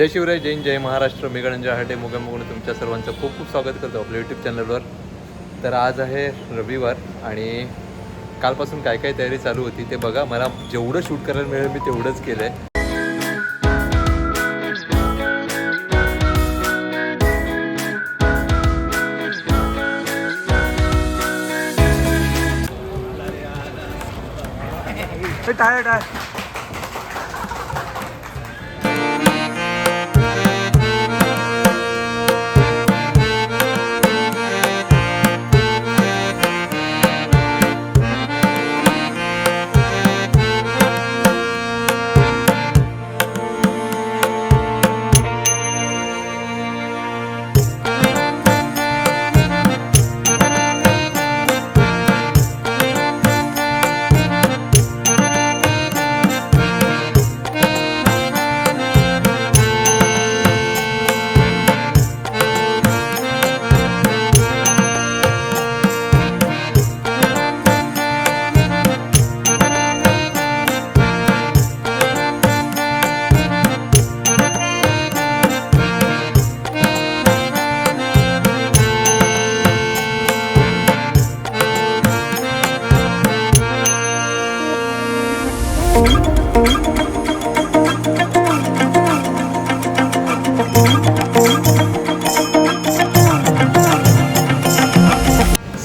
जय शिवराय जैन जय महाराष्ट्र. मी गणंजय हाटे मोग्या तुमच्या सर्वांचं खूप खूप स्वागत करतो आपल्या यूट्यूब चॅनलवर तर आज आहे रविवार आणि कालपासून काय काय तयारी चालू होती ते बघा. मला जेवढं शूट करायला मिळेल मी तेवढंच केलं आहे टायर टायर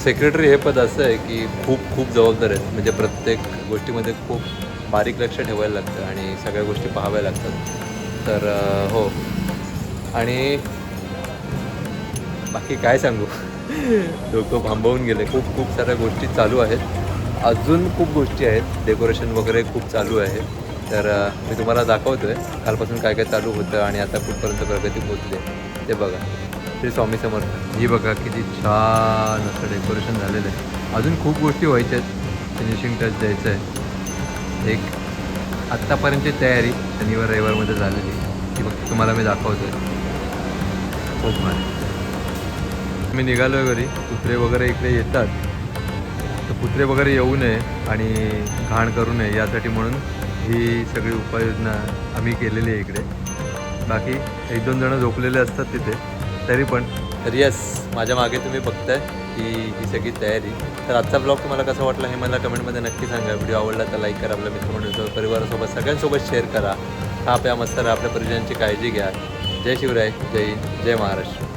सेक्रेटरी हे पद असं आहे की खूप खूप जबाबदार आहेत. म्हणजे प्रत्येक गोष्टीमध्ये खूप बारीक लक्ष ठेवायला लागतं आणि सगळ्या गोष्टी पाहाव्या लागतात. तर हो. आणि बाकी काय सांगू? लोक भांबवून गेले. खूप खूप साऱ्या गोष्टी चालू आहेत. अजून खूप गोष्टी आहेत. डेकोरेशन वगैरे खूप चालू आहे. तर मी तुम्हाला दाखवतो आहे कालपासून काय काय चालू होतं आणि आता कुठपर्यंत प्रगती पोहोचली ते बघा. श्री स्वामी समर्थ. ही बघा किती छान असं डेकोरेशन झालेलं आहे. अजून खूप गोष्टी व्हायच्या आहेत. फिनिशिंग टच द्यायचं आहे. एक आत्तापर्यंतची तयारी शनिवार रविवारमध्ये झालेली ती फक्त तुम्हाला मी दाखवतो आहे खूप भारी. मी निघालो आहे घरी. कुत्रे वगैरे इकडे येतात. तर कुत्रे वगैरे येऊ नये आणि घाण करू नये यासाठी म्हणून ही सगळी उपाययोजना आम्ही केलेली आहे इकडे. बाकी एक दोन जणं झोपलेले असतात तिथे तरी पण. तर येस माझ्या मागे तुम्ही बघताय की ही सगळी तयारी. तर आजचा ब्लॉग तुम्हाला कसा वाटला हे मला कमेंटमध्ये नक्की सांगा. व्हिडिओ आवडला तर लाईक करा आपल्या मित्रमंडळीसोबत परिवारासोबत सगळ्यांसोबत शेअर करा. हा आपल्या मस्त आपल्या परिजनांची काळजी घ्या. जय शिवराय जय जय महाराष्ट्र.